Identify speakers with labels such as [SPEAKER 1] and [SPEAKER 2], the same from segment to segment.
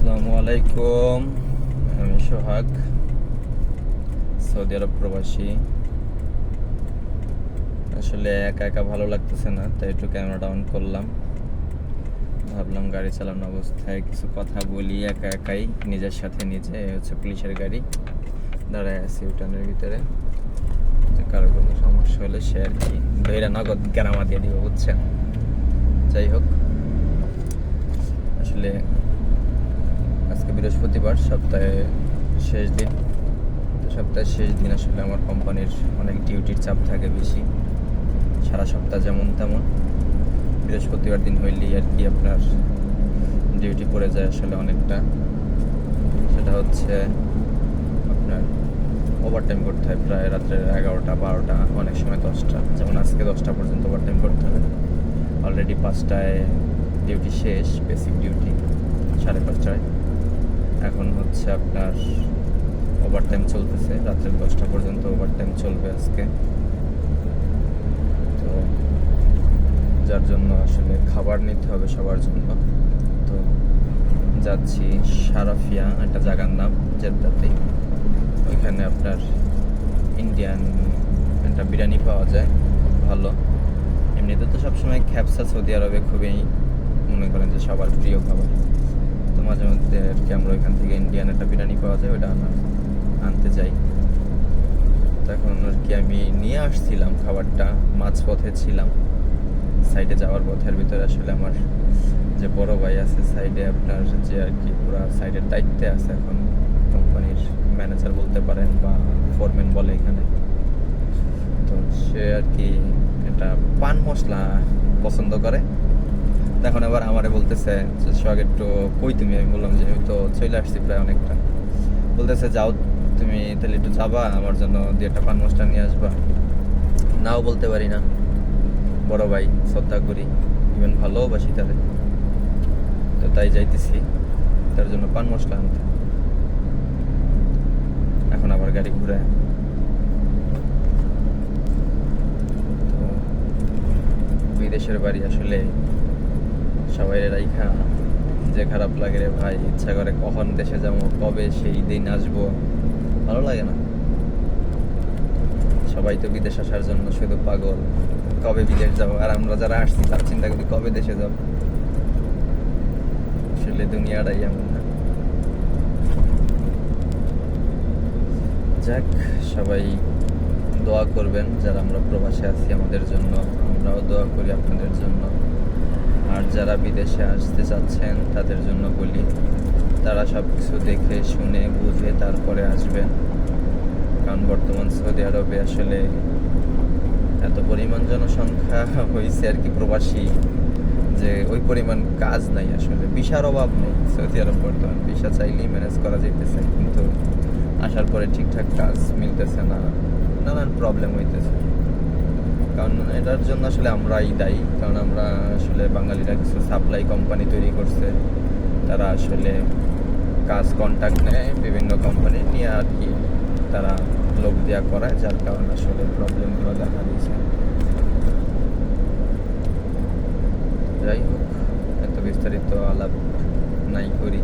[SPEAKER 1] আসসালামু আলাইকুম আমি সোহাগ, সৌদি আরব প্রবাসী। আসলে একা একা ভালো লাগতেছে না, তাই একটু ক্যামেরাটা অন করলাম। ভাবলাম গাড়ি চালানো অবস্থায় কিছু কথা বলি একা একাই, নিজের সাথে নিজে হচ্ছে পুলিশের গাড়ি। দাঁড়ায় আছি উঠানের ভিতরে। কারও কোনো সমস্যা হলে সে আর কি ধৈরা নগদ গ্রামা দিয়ে দিব, বুঝছেন? যাই হোক। আসলে বৃহস্পতিবার সপ্তাহে শেষ দিন। সপ্তাহের শেষ দিন আসলে আমার কোম্পানির অনেক ডিউটির চাপ থাকে বেশি। সারা সপ্তাহ যেমন তেমন। বৃহস্পতিবার দিন হইলেই আর কি আপনার ডিউটি পড়ে যায় আসলে অনেকটা। সেটা হচ্ছে আপনার ওভারটাইম করতে হয় প্রায় রাত্রে এগারোটা, বারোটা, অনেক সময় দশটা। যেমন আজকে দশটা পর্যন্ত ওভারটাইম করতে হবে। অলরেডি পাঁচটায় ডিউটি শেষ বেসিক ডিউটি সাড়ে পাঁচটায়। এখন হচ্ছে আপনার ওভারটাইম চলতেছে। রাত্রে দশটা পর্যন্ত ওভারটাইম চলবে আজকে। তো যার জন্য আসলে খাবার নিতে হবে সবার জন্য। তো যাচ্ছি সারাফিয়া, একটা জায়গার নাম জেদ্দাতেই ওইখানে আপনার ইন্ডিয়ান একটা বিরিয়ানি পাওয়া যায় ভালো। এমনিতে তো সবসময় খ্যাপসা সৌদি আরবে খুবই মনে করেন যে সবার প্রিয় খাবার। মধ্যে কি আমরা ওইখান থেকে ইন্ডিয়ান একটা বিরিয়ানি পাওয়া যায় আনা আনতে যাই। তখন আর কি আমি নিয়ে আসছিলাম খাবারটা, মাঝপথে ছিলাম। সাইডে যাওয়ার পথের ভিতরে আসলে আমার যে বড় ভাই আছে সাইডে আপনার যে আর কি পুরো সাইডের দায়িত্বে আছে এখন কোম্পানির ম্যানেজার বলতে পারেন বা ফোরম্যান বলে এখানে। তো সে আর কি এটা পান মশলা পছন্দ করে। তখন আবার আমারে বলতেছে সোহাগ, একটু কই তুমি? আমি বললাম যে তো চলে আসছি প্রায় অনেকটা। বলতেছে, যাও তুমি তাহলে একটু যাবা, আমার জন্য দিয়ে একটা পান নিয়ে আসবা। নাও বলতে পারি না। বড় ভাই, শ্রদ্ধা করি। ইভেন ভালোবাসি তাদের তো তাই যাইতেছি। তার জন্য পান মশলা আনতে। এখন আবার গাড়ি ঘুরে। বিদেশের বাড়ি আসলে সবাই রাইখা যে খারাপ লাগে রে ভাই, ইচ্ছা করে কখন দেশে যাব, কবে সেই দিন আসব, ভালো লাগে না। সবাই তো বিদেশ আসার জন্য শুধু পাগল, কবে বিদেশ যাব? আর আমরা যারা আসছি, তার চিন্তা করি কবে দেশে যাব? আসলে দুনিয়াটাই এমন না। যাক, সবাই দোয়া করবেন, যারা আমরা প্রবাসে আছি আমাদের জন্য, আমরাও দোয়া করি আপনাদের জন্য। আর যারা বিদেশে আসতে চাচ্ছেন, তাদের জন্য বলি, তারা সব কিছু দেখে, শুনে, বুঝে তারপরে আসবেন। কারণ বর্তমান সৌদি আরবে আসলে এত পরিমাণ জনসংখ্যা হয়েছে আর কি প্রবাসী, যে ওই পরিমাণ কাজ নাই আসলে। বিশার অভাব নেই সৌদি আরব বর্তমান। বিশা চাইলেই ম্যানেজ করা যেতেছে কিন্তু আসার পরে ঠিকঠাক কাজ মিলতেছে না, নানান প্রবলেম হইতেছে। কারণ এটার জন্য আসলে আমরাই দায়ী। কারণ আমরা আসলে বাঙালিরা কিছু সাপ্লাই কোম্পানি তৈরি করছে। তারা আসলে কাজ কন্ট্যাক্ট নেয় বিভিন্ন কোম্পানি নিয়ে আর কি তারা লোক দেওয়া করায়, যার কারণে আসলে প্রবলেমগুলো দেখা দিয়েছে। যাই হোক, এত বিস্তারিত আলাপ নাই করি।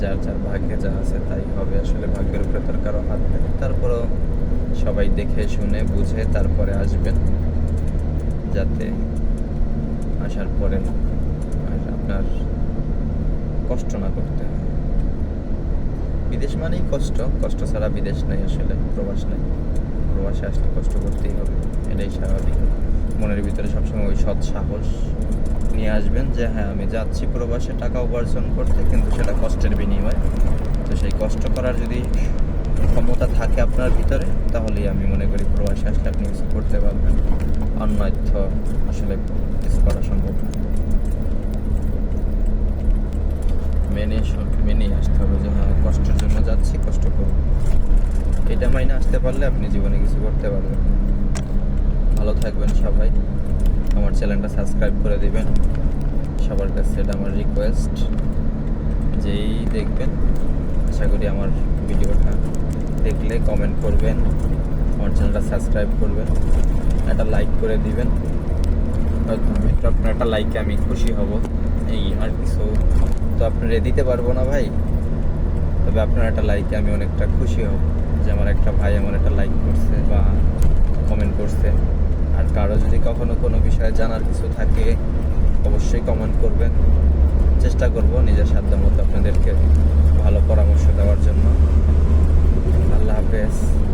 [SPEAKER 1] যার যার ভাগ্যে যা আছে তাই হবে। আসলে ভাগ্যের উপরে তার কারও হাত নেই। তারপরেও সবাই দেখে, শুনে, বুঝে তারপরে আসবেন। যাতে আসার পরে আপনার কষ্ট না করতে হয়। বিদেশ মানেই কষ্ট। কষ্ট ছাড়া বিদেশ নেই আসলে, প্রবাস নেই। প্রবাসে আসলে কষ্ট করতেই হবে, এটাই স্বাভাবিক। মনের ভিতরে সবসময় ওই সৎ সাহস নিয়ে আসবেন যে হ্যাঁ আমি যাচ্ছি প্রবাসে, টাকা উপার্জন করতে, কিন্তু সেটা কষ্টের বিনিময়। তো সেই কষ্ট করার যদি ক্ষমতা থাকে আপনার ভিতরে, তাহলেই আমি মনে করি প্রবাসে আসলে আপনি কিছু করতে পারবেন। অন্যথ আসলে কিছু করা সম্ভব না। মেনে মেনেই আসতে হবে যে হ্যাঁ কষ্টের জন্য যাচ্ছি, কষ্ট করব। এটা মাইনে আসতে পারলে আপনি জীবনে কিছু করতে পারবেন। ভালো থাকবেন সবাই। আমার চ্যানেলটা সাবস্ক্রাইব করে দিবেন। সবার কাছে এটা আমার রিকোয়েস্ট যেই দেখবেন, আশা করি আমার ভিডিওটা দেখলে কমেন্ট করবেন, আমার চ্যানেলটা সাবস্ক্রাইব করবেন, একটা লাইক করে দিবেন। আপনার একটা লাইকে আমি খুশি হব। এই আর কিছু তো আপনারা দিতে পারব না ভাই। তবে আপনার একটা লাইকে আমি অনেকটা খুশি হব যে আমার একটা ভাই আমার একটা লাইক করছে বা কমেন্ট করছে। আর কারও যদি কখনো কোনো বিষয়ে জানার কিছু থাকে, অবশ্যই কমেন্ট করবেন। চেষ্টা করব নিজের সাধ্য মতো আপনাদেরকে ভালো পরামর্শ দেওয়ার জন্য। আল্লাহ হাফেজ।